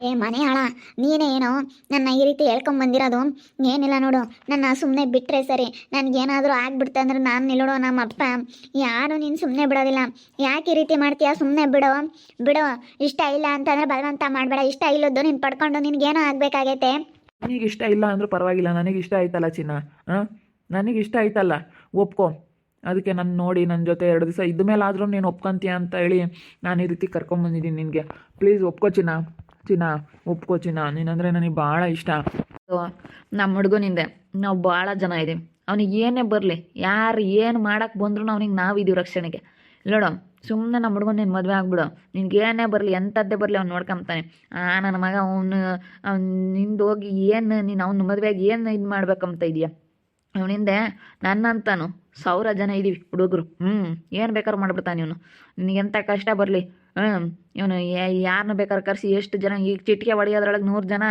ಏ ಮನೆ ಆಳ ನೀನೇ ಏನೋ ನನ್ನ ಈ ರೀತಿ ಹೇಳ್ಕೊಂಬಂದಿರೋದು ಏನಿಲ್ಲ ನೋಡು, ನನ್ನ ಸುಮ್ಮನೆ ಬಿಟ್ಟರೆ ಸರಿ. ನನಗೇನಾದರೂ ಆಗ್ಬಿಡ್ತ ಅಂದ್ರೆ ನಾನು ನಿಲ್ಲೋಡು ನಮ್ಮ ಅಪ್ಪ. ಯಾರು ನೀನು ಸುಮ್ಮನೆ ಬಿಡೋದಿಲ್ಲ. ಯಾಕೆ ಈ ರೀತಿ ಮಾಡ್ತೀಯ? ಸುಮ್ಮನೆ ಬಿಡೋ. ಬಿಡೋ. ಇಷ್ಟ ಇಲ್ಲ ಅಂತಂದ್ರೆ ಬಲವಂತ ಮಾಡಬೇಡ. ಇಷ್ಟ ಇಲ್ಲದ್ದು ನೀನು ಪಡ್ಕೊಂಡು ನಿನಗೇನೋ ಆಗಬೇಕಾಗೈತೆ. ನನಗೆ ಇಷ್ಟ ಇಲ್ಲ ಅಂದರೂ ಪರವಾಗಿಲ್ಲ. ನನಗೆ ಇಷ್ಟ ಆಯ್ತಲ್ಲ ಚಿನ್ನ? ಹಾಂ? ನನಗೆ ಇಷ್ಟ ಆಯ್ತಲ್ಲ? ಒಪ್ಕೊ. ಅದಕ್ಕೆ ನಾನು ನೋಡಿ ನನ್ನ ಜೊತೆ ಎರಡು ದಿವಸ ಇದ್ದ ಮೇಲಾದರೂ ನೀನು ಒಪ್ಕೊಂತೀಯ ಅಂತ ಹೇಳಿ ನಾನು ಈ ರೀತಿ ಕರ್ಕೊಂಬಂದಿದ್ದೀನಿ ನಿನಗೆ. ಪ್ಲೀಸ್ ಒಪ್ಕೋ ಚಿನ್ನ. ಚಿನ್ನ ಒಪ್ಕೋ ಚಿನ್ನ ನೀನಂದರೆ ನನಗೆ ಭಾಳ ಇಷ್ಟ. ನಮ್ಮ ಹುಡುಗನಿಂದೆ ನಾವು ಭಾಳ ಜನ ಇದ್ದೀವಿ ಅವನಿಗೆ ಏನೇ ಬರಲಿ, ಯಾರು ಏನು ಮಾಡಕ್ಕೆ ಬಂದ್ರು ಅವ್ನಿಗೆ ನಾವಿದ್ದೀವಿ ರಕ್ಷಣೆಗೆ. ನೋಡು ಸುಮ್ಮನೆ ನಮ್ಮ ಹುಡುಗನ ನೀನು ಮದುವೆ ಆಗ್ಬಿಡು. ನಿನ್ಗೆ ಏನೇ ಬರಲಿ, ಎಂಥದ್ದೇ ಬರಲಿ ಅವ್ನು ನೋಡ್ಕೊಂತಾನೆ ಆ, ನನ್ನ ಮಗ ಅವನು, ಅವ್ನು ನಿಂದು ಹೋಗಿ ಏನು ನೀನು ಅವ್ನ ಮದುವೆಗೆ ಏನು ಇದು ಮಾಡ್ಬೇಕಂತ ಇದೆಯಾ? ಅವನಿಂದೆ ನನ್ನಂತಾನು ಸಾವಿರ ಜನ ಇದ್ದೀವಿ ಹುಡುಗರು. ಹ್ಞೂ ಏನು ಬೇಕಾದ್ರೂ ಮಾಡ್ಬಿಡ್ತಾನೆ ಇವನು. ನಿನಗೆ ಎಂಥ ಕಷ್ಟ ಬರಲಿ ಇವನು ಯಾರನ್ನ ಬೇಕಾದ್ರೆ ಕರೆಸಿ ಎಷ್ಟು ಜನ ಈಗ ಚಿಟಿಕೆ ಹೊಡೆಯೋದ್ರೊಳಗೆ ನೂರು ಜನ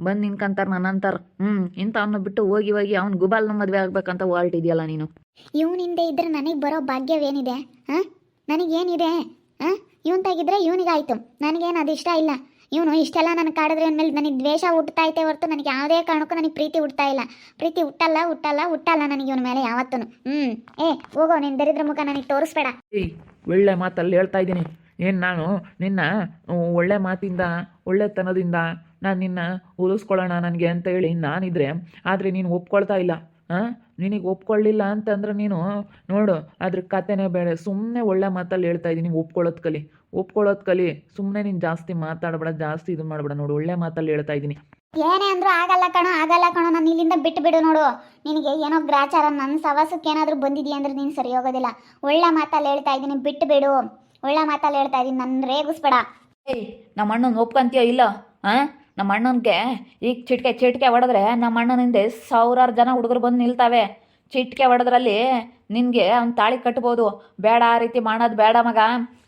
ಬಂದು ನಿನ್ಕಂತಾರೆ ನನ್ನಂತಾರೆ ಹ್ಞೂ ಇಂಥವನ್ನ ಬಿಟ್ಟು ಹೋಗಿ ಹೋಗಿ ಅವ್ನು ಗುಬಾಲ್ನ ಮದುವೆ ಆಗ್ಬೇಕಂತ ಹೊರಟಿದ್ಯಲ್ಲ ನೀನು. ಇವನಿಂದ ಇದ್ರೆ ನನಗೆ ಬರೋ ಭಾಗ್ಯವೇನಿದೆ? ಹಾಂ? ನನಗೇನಿದೆ? ಹಾಂ? ಇವನ್ ತೆಗಿದ್ರೆ ಇವನಿಗಾಯ್ತು. ನನಗೇನು ಅದು ಇಷ್ಟ ಇಲ್ಲ. ಇವನು ಇಷ್ಟೆಲ್ಲ ನನಗೆ ಕಾಡಿದ್ರೆ ಮೇಲೆ ನನಗೆ ದ್ವೇಷ ಹುಟ್ಟುತ್ತಾ ಐತೆ ಹೊರತು ನನಗೆ ಯಾವುದೇ ಕಾರಣಕ್ಕೂ ನನಗೆ ಪ್ರೀತಿ ಹುಟ್ಟಾ ಇಲ್ಲ. ಪ್ರೀತಿ ಹುಟ್ಟಲ್ಲ ಹುಟ್ಟಲ್ಲ ಹುಟ್ಟಲ್ಲ ನನಗೆ ಇವನ ಮೇಲೆ ಯಾವತ್ತೂ ಹ್ಞೂ ಏ ಹೋಗೋ ನಿನ್ನ ದರಿದ್ರ ಮುಖ ನನಗೆ ತೋರಿಸ್ಬೇಡ. ಒಳ್ಳೆ ಮಾತಲ್ಲಿ ಹೇಳ್ತಾ ಇದ್ದೀನಿ. ಏನು ನಾನು ನಿನ್ನ ಒಳ್ಳೆ ಮಾತಿಂದ, ಒಳ್ಳೆತನದಿಂದ ನಾನು ನಿನ್ನ ಉಳಿಸ್ಕೊಳ್ಳೋಣ ನನಗೆ ಅಂತ ಹೇಳಿ ನಾನಿದ್ರೆ, ಆದರೆ ನೀನು ಒಪ್ಕೊಳ್ತಾ ಇಲ್ಲ. ಹಾಂ ನಿನಗೆ ಒಪ್ಕೊಳ್ಳಿಲ್ಲ ಅಂತಂದ್ರೆ ನೀನು ನೋಡು, ಅದ್ರ ಕತೆನೇ ಬೇಡ ಸುಮ್ಮನೆ ಒಳ್ಳೆ ಮಾತಲ್ಲಿ ಹೇಳ್ತಾ ಇದ್ದೀನಿ ಒಪ್ಕೊಳ್ಳೋದು ಕಲಿ. ಒಪ್ಕೊಳ್ಳೋದು ಕಲಿ. ಸುಮ್ಮನೆ ನೀನು ಜಾಸ್ತಿ ಮಾತಾಡಬೇಡ, ಜಾಸ್ತಿ ಇದು ಮಾಡಬೇಡ ನೋಡು. ಒಳ್ಳೆ ಮಾತಲ್ಲಿ ಹೇಳ್ತಾ ಇದ್ದೀನಿ ಏನೇ ಅಂದ್ರೂ ಆಗಲ್ಲ ಕಣೋ ಆಗಲ್ಲ ಕಣೋ. ನಾನು ಇಲ್ಲಿಂದ ಬಿಟ್ಟು ಬಿಡು ನೋಡು. ನಿನಗೆ ಏನೋ ಗ್ರಾಚಾರ ನನ್ನ ಸವಾಸಕ್ಕೆ ಏನಾದರೂ ಬಂದಿದೆಯಾ ಅಂದ್ರೆ ನೀನು ಸರಿ ಹೋಗೋದಿಲ್ಲ. ಒಳ್ಳೆ ಮಾತಲ್ಲಿ ಹೇಳ್ತಾ ಇದ್ದೀನಿ ಬಿಟ್ಟು ಬಿಡು. ಒಳ್ಳೆ ಮಾತಲ್ಲಿ ಹೇಳ್ತಾ ಇದೀನಿ ನನ್ನ ರೇಗಿಸ್ಬೇಡ. ನಮ್ಮ ಅಣ್ಣನ ಒಪ್ಕೊಂತೀಯೋ ಇಲ್ಲ? ಹಾಂ ನಮ್ಮ ಅಣ್ಣನ್ಗೆ ಈಗ ಚಿಟ್ಕೆ ಚಿಟ್ಕೆ ಹೊಡೆದ್ರೆ ನಮ್ಮ ಅಣ್ಣನ ಹಿಂದೆ ಸಾವಿರಾರು ಜನ ಹುಡುಗರು ಬಂದು ನಿಲ್ತಾವೆ. ಚಿಟ್ಕೆ ಹೊಡೆದ್ರಲ್ಲಿ ನಿನಗೆ ಅವ್ನ ತಾಳಿ ಕಟ್ಬೋದು. ಬೇಡ, ಆ ರೀತಿ ಮಾಡೋದು ಬೇಡ ಮಗ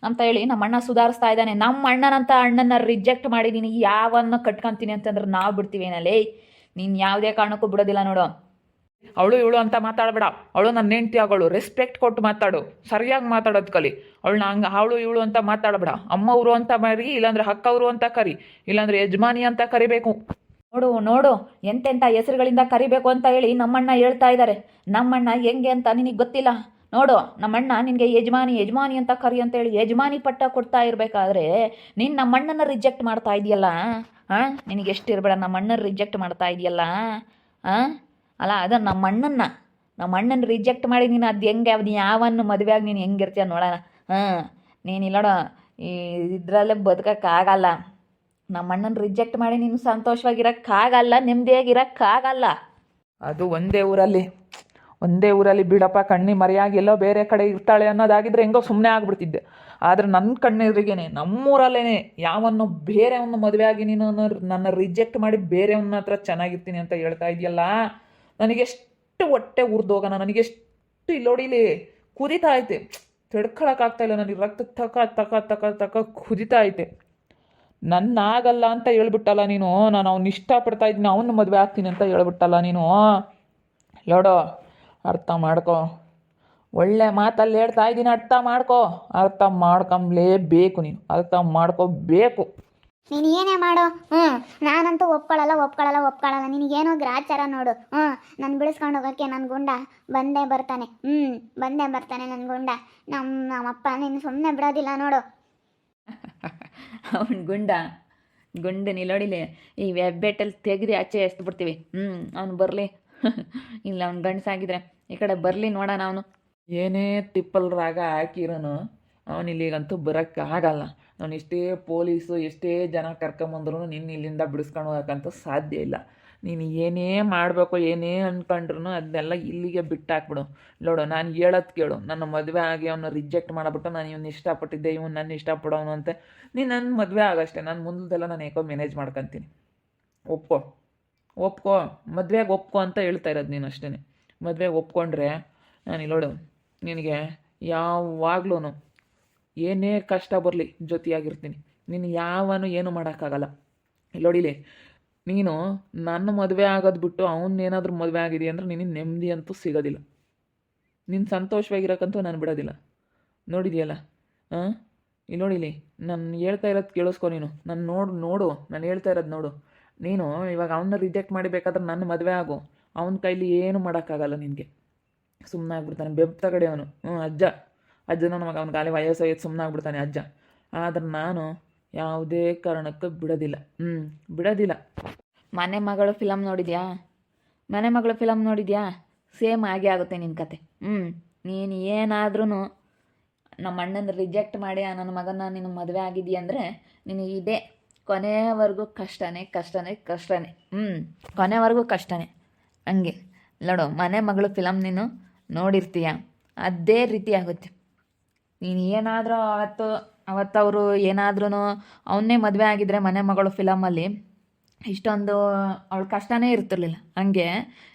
ಅಂತ ಹೇಳಿ ನಮ್ಮ ಅಣ್ಣ ಸುಧಾರಿಸ್ತಾ ಇದ್ದಾನೆ. ನಮ್ಮ ಅಣ್ಣನಂತ ಅಣ್ಣನ ರಿಜೆಕ್ಟ್ ಮಾಡಿದ್ದೀನಿ ಯಾವನ್ನ ಕಟ್ಕೊಂತೀನಿ ಅಂತಂದ್ರೆ ನಾವು ಬಿಡ್ತೀವಿ ಏನಲ್ಲಿ? ನೀನು ಯಾವುದೇ ಕಾರಣಕ್ಕೂ ಬಿಡೋದಿಲ್ಲ ನೋಡು. ಅವಳು ಇವಳು ಅಂತ ಮಾತಾಡಬೇಡ. ಅವಳು ನನ್ನ ಹೆಂಡತಿ ಆಗೋಳು. ರೆಸ್ಪೆಕ್ಟ್ ಕೊಟ್ಟು ಮಾತಾಡು. ಸರಿಯಾಗಿ ಮಾತಾಡೋದು ಕಲಿ. ಅವಳನ್ನ ಹಂಗೆ ಅವಳು ಇವಳು ಅಂತ ಮಾತಾಡಬೇಡ. ಅಮ್ಮವರು ಅಂತ ಮರಿ, ಇಲ್ಲಾಂದ್ರೆ ಹಕ್ಕವರು ಅಂತ ಕರಿ. ಇಲ್ಲಾಂದ್ರೆ ಯಜಮಾನಿ ಅಂತ ಕರಿಬೇಕು. ನೋಡು ನೋಡು. ಎಂತೆಂಥ ಹೆಸರುಗಳಿಂದ ಕರಿಬೇಕು ಅಂತ ಹೇಳಿ ನಮ್ಮಣ್ಣ ಹೇಳ್ತಾ ಇದ್ದಾರೆ ನಮ್ಮಣ್ಣ ಹೆಂಗೆ ಅಂತ ನಿನಗೆ ಗೊತ್ತಿಲ್ಲ? ನೋಡು, ನಮ್ಮಣ್ಣ ನಿನಗೆ ಯಜಮಾನಿ ಯಜಮಾನಿ ಅಂತ ಕರಿ ಅಂತೇಳಿ ಯಜಮಾನಿ ಪಟ್ಟ ಕೊಡ್ತಾ ಇರಬೇಕಾದ್ರೆ ನೀನು ನಮ್ಮಣ್ಣನ ರಿಜೆಕ್ಟ್ ಮಾಡ್ತಾ ಇದೆಯಲ್ಲ? ಹಾಂ ನಿನಗೆ ಎಷ್ಟು ಇರಬೇಡ ನಮ್ಮಣ್ಣನ ರಿಜೆಕ್ಟ್ ಮಾಡ್ತಾ ಇದೆಯಲ್ಲ? ಹಾಂ ಅಲ್ಲ, ಅದು ನಮ್ಮಣ್ಣನ್ನ ನಮ್ಮಣ್ಣನ ರಿಜೆಕ್ಟ್ ಮಾಡಿ ನೀನು ಅದು ಹೆಂಗೆ ಅದು ಯಾವನ್ನು ಮದುವೆಯಾಗಿ ನೀನು ಹೆಂಗಿರ್ತೀಯ ನೋಡೋಣ. ಹಾಂ, ನೀನು ಇಲ್ಲೋಡ, ಈ ಇದರಲ್ಲೇ ಬದುಕೋಕ್ಕಾಗಲ್ಲ ನಮ್ಮ ಅಣ್ಣನ ರಿಜೆಕ್ಟ್ ಮಾಡಿ ನೀನು ಸಂತೋಷವಾಗಿರೋಕ್ಕಾಗಲ್ಲ ನೆಮ್ಮದಿಯಾಗಿರೋಕ್ಕಾಗಲ್ಲ ಅದು ಒಂದೇ ಊರಲ್ಲಿ ಒಂದೇ ಊರಲ್ಲಿ ಬಿಡಪ್ಪ ಕಣ್ಣಿ ಮರೆಯಾಗಿ ಎಲ್ಲೋ ಬೇರೆ ಕಡೆ ಇರ್ತಾಳೆ ಅನ್ನೋದಾಗಿದ್ರೆ ಹೆಂಗೋ ಸುಮ್ಮನೆ ಆಗ್ಬಿಡ್ತಿದ್ದೆ. ಆದರೆ ನನ್ನ ಕಣ್ಣೆದುರಿಗೇನೆ ನಮ್ಮೂರಲ್ಲೇನೆ ಯಾವನ್ನು ಬೇರೆ ಮದುವೆ ಆಗಿ ನೀನು ನನ್ನ ರಿಜೆಕ್ಟ್ ಮಾಡಿ ಬೇರೆಯವನ್ನ ಹತ್ರ ಚೆನ್ನಾಗಿರ್ತೀನಿ ಅಂತ ಹೇಳ್ತಾ ಇದೆಯಲ್ಲ. ನನಗೆಷ್ಟು ಹೊಟ್ಟೆ ಉರ್ದೋಗೋಣ ನನಗೆಷ್ಟು ಇಲ್ಲೋಡಿಲಿ ಕುದೀತಾ ಐತೆ ಇಲ್ಲ, ನನಗೆ ರಕ್ತ ತಕ ತಕ ತಕ ತಕ ಕುದೀತಾ ಐತೆ ನನ್ನ ಆಗಲ್ಲ ಅಂತ ಹೇಳ್ಬಿಟ್ಟಲ್ಲ ನೀನು. ನಾನು ಅವ್ನು ಇಷ್ಟಪಡ್ತಾ ಇದ್ದೀನಿ, ಅವನ ಮದುವೆ ಆಗ್ತೀನಿ ಅಂತ ಹೇಳ್ಬಿಟ್ಟಲ್ಲ ನೀನು. ನೋಡೋ ಅರ್ಥ ಮಾಡ್ಕೋ. ಒಳ್ಳೆ ಮಾತಲ್ಲಿ ಹೇಳ್ತಾ ಇದ್ದೀನಿ, ಅರ್ಥ ಮಾಡ್ಕೋ. ಅರ್ಥ ಮಾಡ್ಕೊಂಬ್ಲೇಬೇಕು ನೀನು. ಅರ್ಥ ಮಾಡ್ಕೋಬೇಕು. ನೀನು ಏನೇ ಮಾಡು ಹ್ಞೂ ನಾನಂತೂ ಒಪ್ಕೊಳ್ಳಲ್ಲ ಒಪ್ಕೊಳ್ಳಲ್ಲ ಒಪ್ಕೊಳ್ಳಲ್ಲ ನಿನಗೇನೋ ಗ್ರಾಚಾರ ನೋಡು ಹ್ಞೂ ನಾನು ಬಿಡಿಸ್ಕೊಂಡು ಹೋಗೋಕ್ಕೆ ನನ್ನ ಗುಂಡ ಬಂದೇ ಬರ್ತಾನೆ ಹ್ಞೂ ಬಂದೇ ಬರ್ತಾನೆ ನನ್ನ ಗುಂಡ. ನಮ್ಮ ನಮ್ಮಪ್ಪ ನೀನು ಸುಮ್ಮನೆ ಬಿಡೋದಿಲ್ಲ ನೋಡು. ಅವನ ಗುಂಡ ಗುಂಡ ನಿಲೋಡಿಲಿ ಈ ವೆಬ್ಬೆಟ್ಟಲ್ಲಿ ತೆಗೆದು ಆಚೆ ಎಷ್ಟು ಬಿಡ್ತೀವಿ ಹ್ಞೂ ಅವ್ನು ಬರಲಿ. ಇಲ್ಲ ಅವ್ನು ಗಂಡಸಾಗಿದ್ರೆ ಈ ಕಡೆ ಬರಲಿ ನೋಡೋಣ ಅವನು. ಏನೇ ತಿಪ್ಪಲ್ ರಾಗ ಹಾಕಿರೋನು ಅವನಿಲ್ಲಿಗಂತೂ ಬರೋಕ್ಕಾಗಲ್ಲ ಅವನು ಎಷ್ಟೇ ಪೊಲೀಸು, ಎಷ್ಟೇ ಜನ ಕರ್ಕೊಂಬಂದ್ರೂ ನಿನ್ನ ಇಲ್ಲಿಂದ ಬಿಡಿಸ್ಕೊಂಡು ಹೋಗೋಕ್ಕಂತೂ ಸಾಧ್ಯ ಇಲ್ಲ. ನೀನು ಏನೇ ಮಾಡಬೇಕು, ಏನೇ ಅಂದ್ಕೊಂಡ್ರು ಅದನ್ನೆಲ್ಲ ಇಲ್ಲಿಗೆ ಬಿಟ್ಟಾಕ್ಬಿಡು. ನೋಡು, ನಾನು ಹೇಳೋದು ಕೇಳು. ನನ್ನ ಮದುವೆ ಆಗಿ ಅವನು ರಿಜೆಕ್ಟ್ ಮಾಡಿಬಿಟ್ಟು ನಾನು ಇವನು ಇಷ್ಟಪಟ್ಟಿದ್ದೆ, ಇವನು ನನ್ನ ಇಷ್ಟಪಡೋನು ಅಂತ. ನೀನು ನನ್ನ ಮದುವೆ ಆಗೋಷ್ಟೇ. ನಾನು ಮುಂದೆಲ್ಲ ನಾನು ಏಕೋ ಮ್ಯಾನೇಜ್ ಮಾಡ್ಕೊತೀನಿ. ಒಪ್ಕೋ. ಒಪ್ಕೋ. ಮದುವೆಗೆ ಒಪ್ಕೋ ಅಂತ ಹೇಳ್ತಾ ಇರೋದು ನೀನು ಅಷ್ಟೇ ಮದುವೆಗೆ ಒಪ್ಕೊಂಡ್ರೆ ನಾನು ಇಲ್ಲೋಡು ನಿನಗೆ ಯಾವಾಗ್ಲೂ ಏನೇ ಕಷ್ಟ ಬರಲಿ ಜೊತೆಯಾಗಿರ್ತೀನಿ. ನೀನು ಯಾವನು ಏನು ಮಾಡೋಕ್ಕಾಗಲ್ಲ. ಇಲ್ಲೋಡಿಲಿ ನೀನು ನನ್ನ ಮದುವೆ ಆಗೋದು ಬಿಟ್ಟು ಅವನ್ನೇನಾದ್ರೂ ಮದುವೆ ಆಗಿದೆ ಅಂದ್ರೆ ನಿನಗೆ ನೆಮ್ಮದಿ ಅಂತೂ ಸಿಗೋದಿಲ್ಲ. ನೀನು ಸಂತೋಷವಾಗಿರೋಕ್ಕಂತೂ ನಾನು ಬಿಡೋದಿಲ್ಲ. ನೋಡಿದೆಯಲ್ಲ? ಹಾಂ ಇಲ್ಲಿ ನೋಡಿಲಿ ನಾನು ಹೇಳ್ತಾ ಇರೋದು ಕೇಳಿಸ್ಕೊ ನೀನು. ನಾನು ನೋಡು ನೋಡು. ನಾನು ಹೇಳ್ತಾ ಇರೋದು ನೋಡು. ನೀನು ಇವಾಗ ಅವನ್ನ ರಿಜೆಕ್ಟ್ ಮಾಡಬೇಕಾದ್ರೆ ನನ್ನ ಮದುವೆ ಆಗು. ಅವನ ಕೈಲಿ ಏನು ಮಾಡೋಕ್ಕಾಗಲ್ಲ ನಿನಗೆ. ಸುಮ್ಮನೆ ಆಗ್ಬಿಡ್ತಾನೆ ಬೆಬ್ ತಗಡೆ ಅವನು. ಹ್ಞೂ ಅಜ್ಜ. ಅಜ್ಜ ನಮಗೆ ಅವನ ಅವ್ನ ಗಾಲಿ ವಯಸ್ಸಾಗೈತೆ ಸುಮ್ಮನೆ ಆಗ್ಬಿಡ್ತಾನೆ ಅಜ್ಜ. ಆದ್ರೆ ನಾನು ಯಾವುದೇ ಕಾರಣಕ್ಕೂ ಬಿಡೋದಿಲ್ಲ. ಹ್ಞೂ ಬಿಡೋದಿಲ್ಲ. ಮನೆ ಮಗಳು ಫಿಲಮ್ ನೋಡಿದ್ಯಾ? ಮನೆ ಮಗಳು ಫಿಲಮ್ ನೋಡಿದ್ಯಾ? ಸೇಮ್ ಆಗೇ ಆಗುತ್ತೆ ನಿನ್ನ ಕತೆ. ಹ್ಞೂ ನೀನು ಏನಾದ್ರೂ ನಮ್ಮ ಅಣ್ಣನ ರಿಜೆಕ್ಟ್ ಮಾಡಿ ನನ್ನ ಮಗನ ನಿನ್ನ ಮದುವೆ ಆಗಿದ್ಯಾ ಅಂದರೆ ನಿನಗೆ ಇದೇ ಕೊನೆವರೆಗೂ ಕಷ್ಟನೇ ಕಷ್ಟನೇ ಕಷ್ಟನೇ. ಹ್ಞೂ ಕೊನೆವರೆಗೂ ಕಷ್ಟನೇ. ಹಂಗೆ. ನೋಡು, ಮನೆ ಮಗಳು ಫಿಲಮ್ ನೀನು ನೋಡಿರ್ತೀಯ. ಅದೇ ರೀತಿ ಆಗುತ್ತೆ. ನೀನು ಏನಾದರೂ ಅವತ್ತು ಅವತ್ತು ಅವರು ಏನಾದ್ರೂ ಅವನ್ನೇ ಮದುವೆ ಆಗಿದ್ರೆ ಮನೆ ಮಗಳು ಫಿಲಮಲ್ಲಿ ಇಷ್ಟೊಂದು ಅವಳ ಕಷ್ಟನೇ ಇರ್ತಿರ್ಲಿಲ್ಲ. ಹಂಗೆ,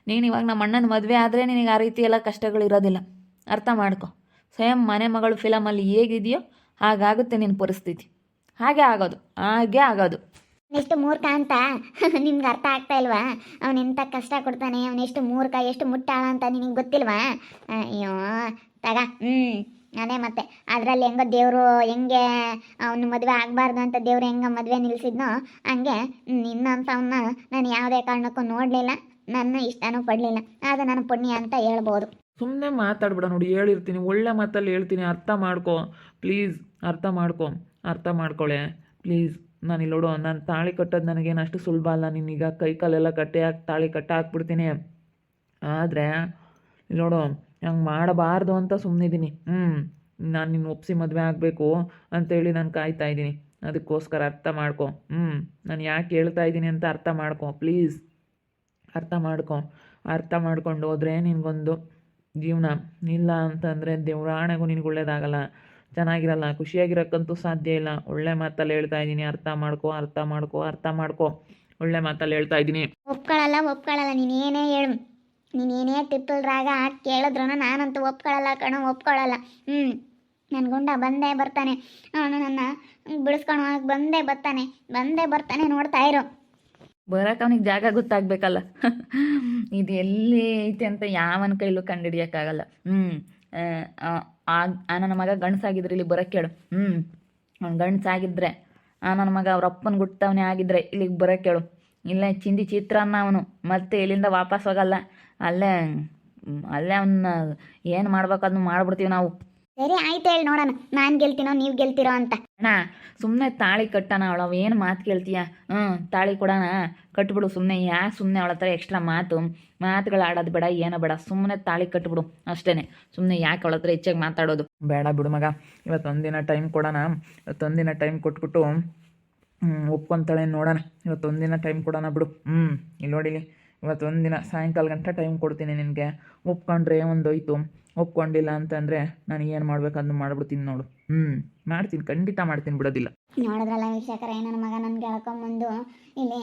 ನೀನು ಇವಾಗ ನಮ್ಮ ಅಣ್ಣನ ಮದುವೆ ಆದರೆ ನಿನಗೆ ಆ ರೀತಿ ಎಲ್ಲ ಕಷ್ಟಗಳು ಇರೋದಿಲ್ಲ. ಅರ್ಥ ಮಾಡ್ಕೊ. ಸ್ವಯಂ ಮನೆ ಮಗಳು ಫಿಲಮಲ್ಲಿ ಹೇಗಿದೆಯೋ ಹಾಗಾಗುತ್ತೆ ನಿನ್ನ ಪರಿಸ್ಥಿತಿ. ಹಾಗೆ ಆಗೋದು ಹಾಗೆ ಆಗೋದು. ಎಷ್ಟು ಮೂರ್ಖ ಅಂತ ನಿಮ್ಗೆ ಅರ್ಥ ಆಗ್ತಾ ಇಲ್ವಾ? ಅವನು ಎಂತ ಕಷ್ಟ ಕೊಡ್ತಾನೆ, ಅವನು ಎಷ್ಟು ಮೂರ್ಖ, ಎಷ್ಟು ಮುಟ್ಟಾಳ ಅಂತ ನಿನಗೆ ಗೊತ್ತಿಲ್ವಾ? ಅಯ್ಯೋ, ತಗ. ಹ್ಞೂ ಅದೇ ಮತ್ತೆ. ಅದರಲ್ಲಿ ಹೆಂಗೋ ದೇವರು ಹೆಂಗೆ, ಅವನು ಮದುವೆ ಆಗಬಾರ್ದು ಅಂತ ದೇವ್ರು ಹೆಂಗೆ ಮದುವೆ ನಿಲ್ಲಿಸಿದ್ನೋ ಹಂಗೆ ನಿನ್ನಂಥವನ್ನ ನಾನು ಯಾವುದೇ ಕಾರಣಕ್ಕೂ ನೋಡಲಿಲ್ಲ. ನನ್ನ ಇಷ್ಟನೂ ಪಡಲಿಲ್ಲ. ಅದು ನನ್ನ ಪುಣ್ಯ ಅಂತ ಹೇಳ್ಬೋದು. ಸುಮ್ಮನೆ ಮಾತಾಡ್ಬಿಡ ನೋಡಿ, ಹೇಳಿರ್ತೀನಿ. ಒಳ್ಳೆ ಮಾತಲ್ಲಿ ಹೇಳ್ತೀನಿ. ಅರ್ಥ ಮಾಡ್ಕೊ. ಪ್ಲೀಸ್, ಅರ್ಥ ಮಾಡ್ಕೊ. ಅರ್ಥ ಮಾಡ್ಕೊಳೆ. ಪ್ಲೀಸ್, ನಾನು ಇಲ್ಲಿ ನೋಡು, ನಾನು ತಾಳಿ ಕಟ್ಟೋದು ನನಗೇನು ಅಷ್ಟು ಸುಲಭ ಅಲ್ಲ. ನೀನೀಗ ಕೈ ಕಾಲೆಲ್ಲ ಕಟ್ಟೆ ಹಾಕಿ, ತಾಳಿ ಕಟ್ಟ ಹಾಕ್ಬಿಡ್ತೀನಿ ಆದರೆ, ಇಲ್ಲಿ ಹಂಗೆ ಮಾಡಬಾರ್ದು ಅಂತ ಸುಮ್ಮನಿದ್ದೀನಿ ಹ್ಞೂ ನಾನು ನಿನ್ನ ಒಪ್ಪಿಸಿ ಮದುವೆ ಆಗಬೇಕು ಅಂತೇಳಿ ನಾನು ಕಾಯ್ತಾ ಇದ್ದೀನಿ. ಅದಕ್ಕೋಸ್ಕರ ಅರ್ಥ ಮಾಡ್ಕೊ. ಹ್ಞೂ ನಾನು ಯಾಕೆ ಹೇಳ್ತಾ ಇದ್ದೀನಿ ಅಂತ ಅರ್ಥ ಮಾಡ್ಕೊ. ಪ್ಲೀಸ್, ಅರ್ಥ ಮಾಡ್ಕೊ. ಅರ್ಥ ಮಾಡ್ಕೊಂಡು ಹೋದ್ರೆ ನಿನಗೊಂದು ಜೀವನ. ಇಲ್ಲ ಅಂತಂದರೆ ದೇವ್ರಾಣೆಗೂ ನಿನಗೆ ಒಳ್ಳೇದಾಗಲ್ಲ. ಚೆನ್ನಾಗಿರಲ್ಲ, ಖುಷಿಯಾಗಿರೋಕ್ಕಂತೂ ಸಾಧ್ಯ ಇಲ್ಲ. ಒಳ್ಳೆ ಮಾತಲ್ಲಿ ಹೇಳ್ತಾ ಇದ್ದೀನಿ. ಅರ್ಥ ಮಾಡ್ಕೊ ಅರ್ಥ ಮಾಡ್ಕೊ ಅರ್ಥ ಮಾಡ್ಕೊ. ಒಳ್ಳೆ ಮಾತಲ್ಲಿ ಹೇಳ್ತಾ ಇದ್ದೀನಿ. ಒಪ್ಕೊಳ್ಳಲ್ಲ ಒಪ್ಕೊಳ್ಳಲ್ಲ ನೀನು ಹೇಳು ನೀನು ಏನೇ ಟಿಪ್ಪಲ್ ರಾಗ ಹಾಕಿ ಕೇಳಿದ್ರು ನಾನಂತೂ ಒಪ್ಕೊಳ್ಳಲ್ಲ ಕಣೋ ಒಪ್ಕೊಳ್ಳಲ್ಲ ಹ್ಞೂ ನನ್ನ ಗುಂಡ ಬಂದೇ ಬರ್ತಾನೆ. ಅವನು ನನ್ನ ಬಿಡಿಸ್ಕೊಂಡು ಹೋಗಕ್ಕೆ ಬಂದೇ ಬರ್ತಾನೆ. ಬಂದೇ ಬರ್ತಾನೆ ನೋಡ್ತಾ ಇರು. ಬರೋಕೆ ಅವನಿಗೆ ಜಾಗ ಗೊತ್ತಾಗಬೇಕಲ್ಲ. ಇದು ಎಲ್ಲಿ ಐತೆ ಅಂತ ಯಾವನ ಕೈಲೂ ಕಂಡುಹಿಡಿಯೋಕ್ಕಾಗಲ್ಲ ಹ್ಞೂ ಆ ನನ್ನ ಮಗ ಗಂಡಸಾಗಿದ್ರೆ ಇಲ್ಲಿ ಬರೋಕ್ಕೆ ಹೇಳು ಹ್ಞೂ ಅವ್ನು ಗಂಡಸಾಗಿದ್ರೆ, ಆ ನನ್ನ ಮಗ ಅವ್ರ ಅಪ್ಪನ ಗುಟ್ಟವನೇ ಆಗಿದ್ರೆ ಇಲ್ಲಿಗೆ ಬರೋಕ್ಕೆ ಹೇಳು ಇಲ್ಲೇ ಚಿಂದಿ ಚಿತ್ರಾನ್ನ ಅವನು. ಮತ್ತೆ ಇಲ್ಲಿಂದ ವಾಪಸ್ ಹೋಗಲ್ಲ. ಅಲ್ಲೇ ಅಲ್ಲೇ ಅವನ್ನ ಏನು ಮಾಡ್ಬೇಕು ಅದನ್ನ ಮಾಡ್ಬಿಡ್ತೀವಿ ನಾವು. ಸರಿ ಆಯ್ತು ಹೇಳಿ ನೋಡೋಣ. ನಾನು ಗೆಲ್ತೀನೋ ನೀವು ಗೆಲ್ತೀರೋ ಅಂತ. ಅಣ್ಣ ಸುಮ್ಮನೆ ತಾಳಿ ಕಟ್ಟಣ ಅವಳು. ಅವ ಏನು ಮಾತು ಕೇಳ್ತೀಯ? ಹ್ಞೂ ತಾಳಿ ಕೊಡೋಣ. ಕಟ್ಬಿಡು ಸುಮ್ಮನೆ ಯಾ ಸುಮ್ಮನೆ ಅವಳ ಹತ್ರ ಎಕ್ಸ್ಟ್ರಾ ಮಾತು. ಮಾತುಗಳು ಆಡೋದು ಬೇಡ ಏನೋ ಬೇಡ. ಸುಮ್ಮನೆ ತಾಳಿ ಕಟ್ಬಿಡು. ಅಷ್ಟೇ ಸುಮ್ಮನೆ ಯಾಕೆ ಅವಳ ಹತ್ರ ಹೆಚ್ಚಾಗಿ ಮಾತಾಡೋದು? ಬೇಡ ಬಿಡು ಮಗ. ಇವತ್ತೊಂದಿನ ಟೈಮ್ ಕೊಡೋಣ. ಇವತ್ತೊಂದಿನ ಟೈಮ್ ಕೊಟ್ಬಿಟ್ಟು ಒಪ್ಕೊಂತಾಳೆ ನೋಡೋಣ. ಇವತ್ತೊಂದಿನ ಟೈಮ್ ಕೊಡೋಣ ಬಿಡು. ಹ್ಞೂ ಇಲ್ಲಿ ನೋಡಿಲಿ ಇವತ್ತೊಂದಿನ ಸಾಯಂಕಾಲ ಗಂಟೆ ಟೈಮ್ ಕೊಡ್ತೀನಿ ನಿನಗೆ. ಒಪ್ಕೊಂಡ್ರೆ ಒಂದೋಯ್ತು. ಒಪ್ಕೊಂಡಿಲ್ಲ ಅಂತಂದರೆ ನಾನು ಏನು ಮಾಡ್ಬೇಕು ಅದನ್ನು ಮಾಡ್ಬಿಡ್ತೀನಿ ನೋಡು. ಹ್ಞೂ ಮಾಡ್ತೀನಿ. ಖಂಡಿತ ಮಾಡ್ತೀನಿ, ಬಿಡೋದಿಲ್ಲ. ನೋಡಿದ್ರಲ್ಲ ವೀಕ್ಷಕರೇ, ನನ್ನ ಮಗ ನನ್ನ ಗೆಳ್ಕೊಂಬಂದು ಇಲ್ಲಿ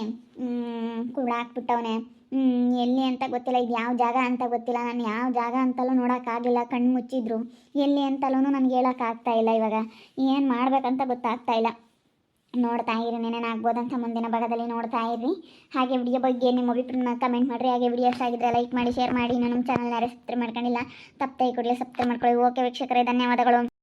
ಕೂಡ ಹಾಕ್ಬಿಟ್ಟವನೆ. ಎಲ್ಲಿ ಅಂತ ಗೊತ್ತಿಲ್ಲ, ಇದು ಯಾವ ಜಾಗ ಅಂತ ಗೊತ್ತಿಲ್ಲ. ನಾನು ಯಾವ ಜಾಗ ಅಂತಲೂ ನೋಡೋಕ್ಕಾಗಿಲ್ಲ ಕಣ್ಣು ಮುಚ್ಚಿದ್ರು. ಎಲ್ಲಿ ಅಂತಲೂ ನನಗೆ ಹೇಳೋಕ್ಕಾಗ್ತಾ ಇಲ್ಲ ಇವಾಗ. ಏನು ಮಾಡ್ಬೇಕಂತ ಗೊತ್ತಾಗ್ತಾ ಇಲ್ಲ. ನೋಡ್ತಾ ಇರಿ ಅಂತ ಮುಂದಿನ ಭಾಗದಲ್ಲಿ ನೋಡ್ತಾ ಇರಿ. ಹಾಗೆ ವಿಡಿಯೋ ಬಗ್ಗೆ ನಿಮ್ಮ ಅಭಿಪ್ರಾಯ ಕಮೆಂಟ್ ಮಾಡಿರಿ. ಹಾಗೆ ವಿಡಿಯೋ ಇಷ್ಟ ಆಗಿದ್ರೆ ಲೈಕ್ ಮಾಡಿ ಶೇರ್ ಮಾಡಿ. ಇನ್ನೂ ನಮ್ಮ ಚಾನಲ್ ಯಾರು ಸಬ್ಸ್ಕ್ರೈಬ್ ಮಾಡ್ಕೊಂಡಿಲ್ಲ, ತಪ್ಪದೆ ಕೊಡಲಿ ಸಬ್ಸ್ಕ್ರೈಬ್ ಮಾಡ್ಕೊಳ್ಳಿ. ಓಕೆ ವೀಕ್ಷಕರೇ, ಧನ್ಯವಾದಗಳು.